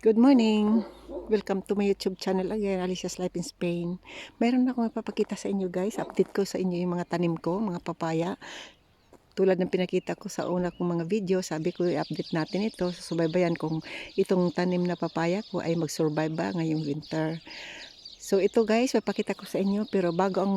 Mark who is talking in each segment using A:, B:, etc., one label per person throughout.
A: Good morning! Welcome to my YouTube channel again, Alicia's Life in Spain. Meron akong ipapakita sa inyo guys. Update ko sa inyo yung mga tanim ko, mga papaya. Tulad ng pinakita ko sa una kong mga video, sabi ko i-update natin ito. Subaybayan kung itong tanim na papaya ko ay mag-survive ba ngayong winter. So ito guys, papakita ko sa inyo. Pero bago ang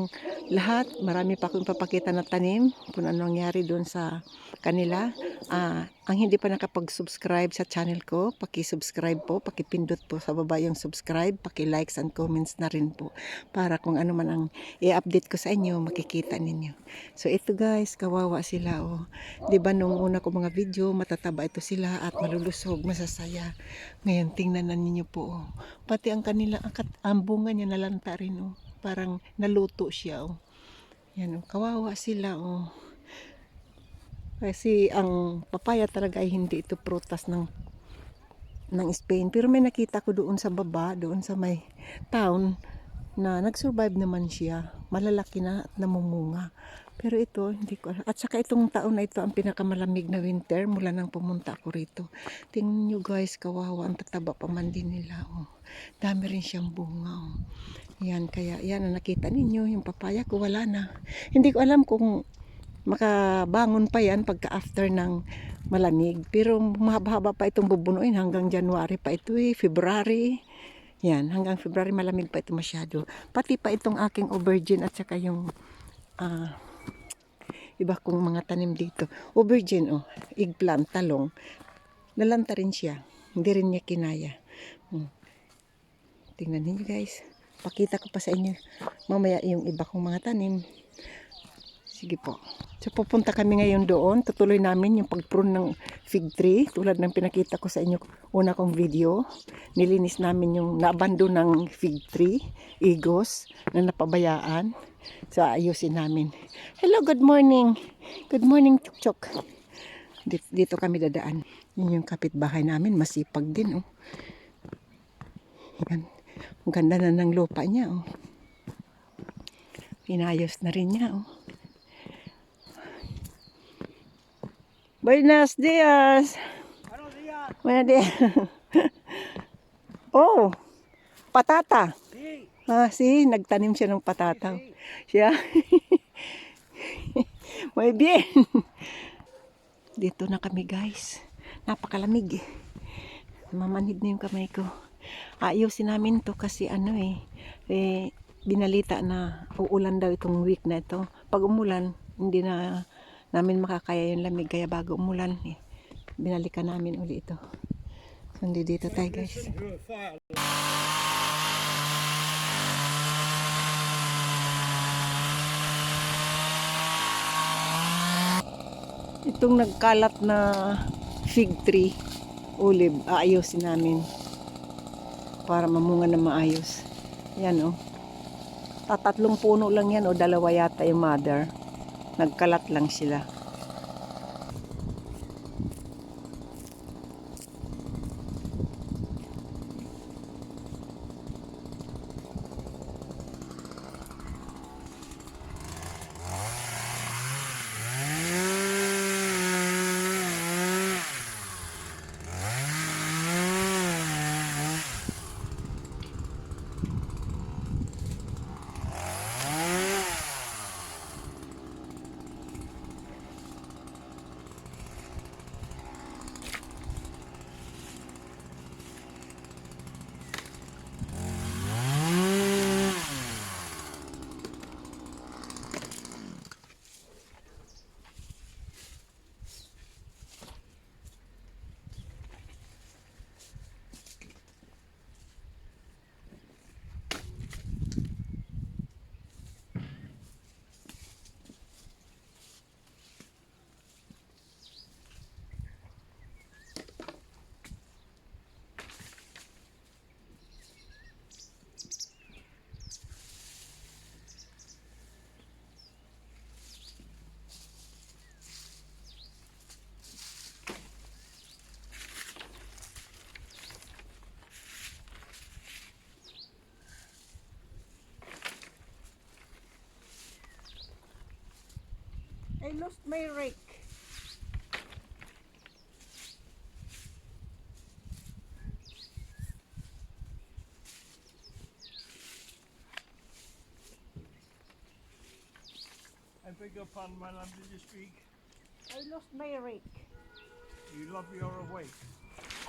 A: lahat, marami pa akong papakita na tanim. Kung ano nangyari doon sa kanila. Ah, ang hindi pa nakapag-subscribe sa channel ko, paki-subscribe po, paki-pindot po sa baba yung subscribe, paki-likes and comments na rin po para kung ano man ang i-update ko sa inyo, makikita ninyo. So ito guys, kawawa sila oh. 'Di ba nung una ko mga video, matataba ito sila at malulusog, masasaya. Ngayon tingnan na ninyo po oh. Pati ang kanila ang, ang niya nalanta rin oh. Parang naluto siya oh. Yan oh, kawawa sila oh. Kasi ang papaya talaga ay hindi ito prutas ng ng Spain. Pero may nakita ko doon sa baba, doon sa may town na nag-survive naman siya. Malalaki na at namumunga. Pero ito, hindi ko. At saka itong taon na ito ang pinakamalamig na winter mula nang pumunta ako rito. Tingnan nyo guys, kawawa. Ang tataba pa man din nila. Oh. Dami rin siyang bunga. Oh. Yan, kaya yan ang nakita ninyo. Yung papaya ko wala na. Hindi ko alam kung makabangon pa yan pagka after ng malamig. Pero mahaba-haba pa itong bubunuin hanggang January pa ito eh, February. Yan, hanggang February malamig pa ito masyado. Pati pa itong aking aubergine at saka yung ah, iba kong mga tanim dito. Aubergine, oh, eggplant, talong. Nalanta rin siya. Hindi rin niya kinaya. Hmm. Tingnan niyo guys. Pakita ko pa sa inyo mamaya yung iba kong mga tanim. Sige po. So pupunta kami ngayon doon. Tutuloy namin yung pagprune ng fig tree. Tulad ng pinakita ko sa inyo una kong video. Nilinis namin yung naabando ng fig tree. Igos na napabayaan. So ayusin namin. Hello, good morning. Good morning, Chuk Chuk. Dito, dito kami dadaan. Yun yung kapitbahay namin. Masipag din, oh. Yan. Ang ganda na ng lupa niya, oh. Inayos na rin niya, oh. Buenos días.
B: Buenos días.
A: oh, patata.
B: Sí,
A: Ah, si, nagtanim siya ng patata.
B: sí.
A: Siya. Muy bien. Dito na kami guys. Napakalamig eh. Mamanhid na yung kamay ko. Ayusin namin to kasi ano eh, eh binalita na uulan daw itong week na ito. Pag umulan, hindi na namin makakaya yung lamig. Kaya bago umulan, eh, binalikan namin uli ito. So, dito tayo guys. Itong nagkalat na fig tree, olive, aayusin namin para mamunga na maayos. Yan oh. Tatatlong puno lang yan o dalawa yata yung mother. Nagkalat lang sila. I lost my rake.
B: I beg your pardon, madam, did you speak?
A: I lost my rake.
B: You love your awake.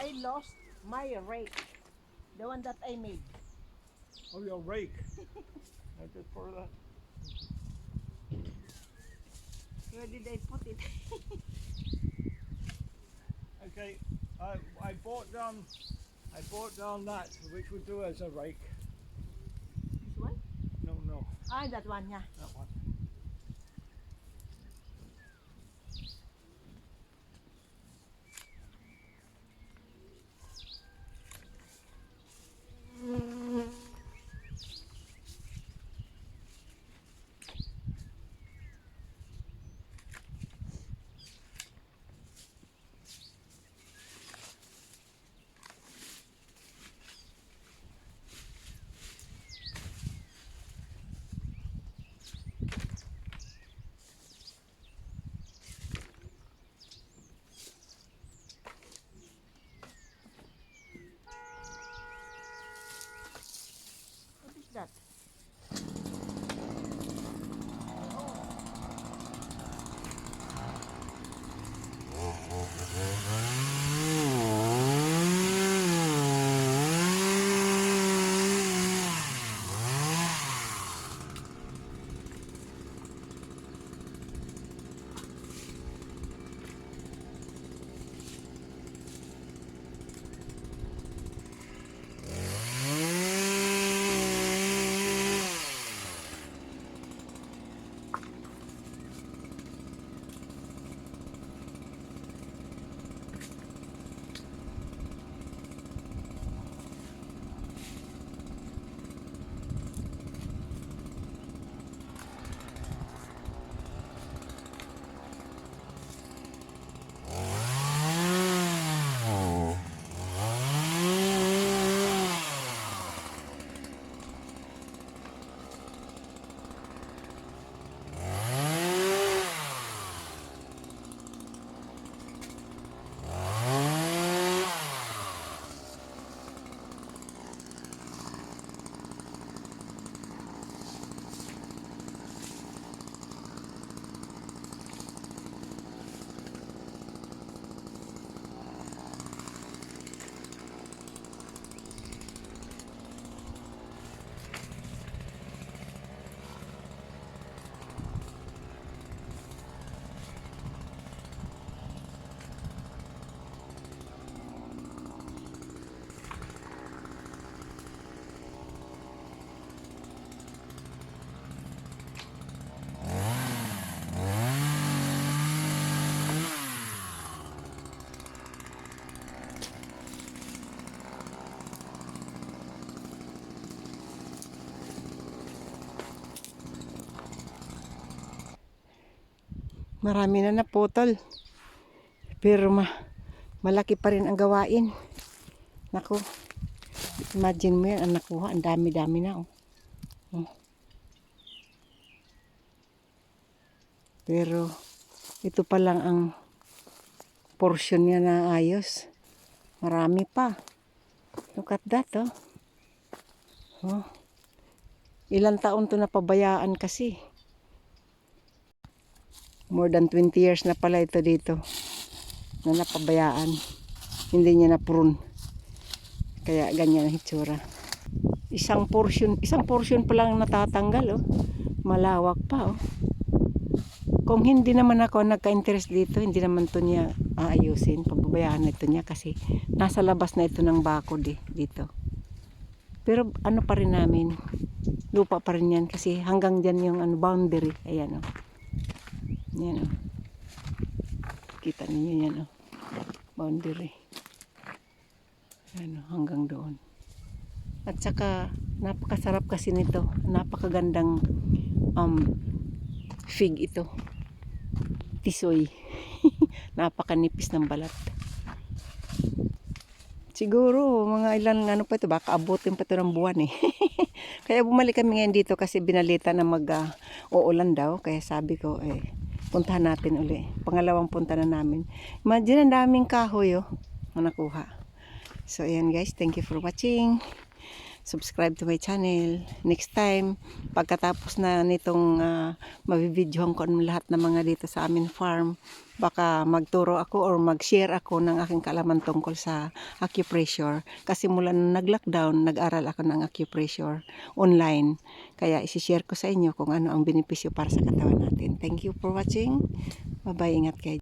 A: I lost my rake. The one that I made.
B: Oh, your rake. I just for that.
A: Where did they put it?
B: Okay, I, I bought down, I bought down that, which would do as a rake.
A: This one?
B: No, no,
A: Ah, that one, yeah.
B: that one.
A: What Marami na naputol. Pero ma malaki pa rin ang gawain. Nako. Imagine mo yan, ang nakuha. Ang dami-dami na. Oh. Oh. Pero ito pa lang ang portion niya na ayos. Marami pa. Look at that, oh. oh. Ilang taon to napabayaan kasi. More than 20 years na pala ito dito na napabayaan. Hindi niya na-prune. Kaya ganyan ang hitsura. Isang portion, isang portion pa lang natatanggal oh. Malawak pa oh. Kung hindi naman ako nagka-interest dito, hindi naman to niya aayusin. Pababayaan na ito niya kasi nasa labas na ito ng bakod eh, dito. Pero ano pa rin namin, lupa pa rin yan kasi hanggang dyan yung ano, boundary. Ayan oh. Yan o. Kita ninyo yan o. Boundary. Yan o, hanggang doon. At saka, napakasarap kasi nito. Napakagandang um, fig ito. Tisoy. Napakanipis ng balat. Siguro, mga ilan ano pa ito, baka abutin pa ito ng buwan eh. Kaya bumalik kami ngayon dito kasi binalita na mag ah, uulan daw. Kaya sabi ko, eh, puntahan natin uli. Pangalawang punta na namin. Imagine, ang daming kahoy, oh, na nakuha. So, ayan guys, thank you for watching. Subscribe to my channel. Next time, pagkatapos na nitong uh, mabibidyohan ko ang lahat ng mga dito sa amin farm, baka magturo ako or mag-share ako ng aking kalaman tungkol sa acupressure. Kasi mula nung nag-lockdown, nag-aral ako ng acupressure online. Kaya isi-share ko sa inyo kung ano ang benepisyo para sa katawan natin. Thank you for watching. Bye-bye. Ingat kayo.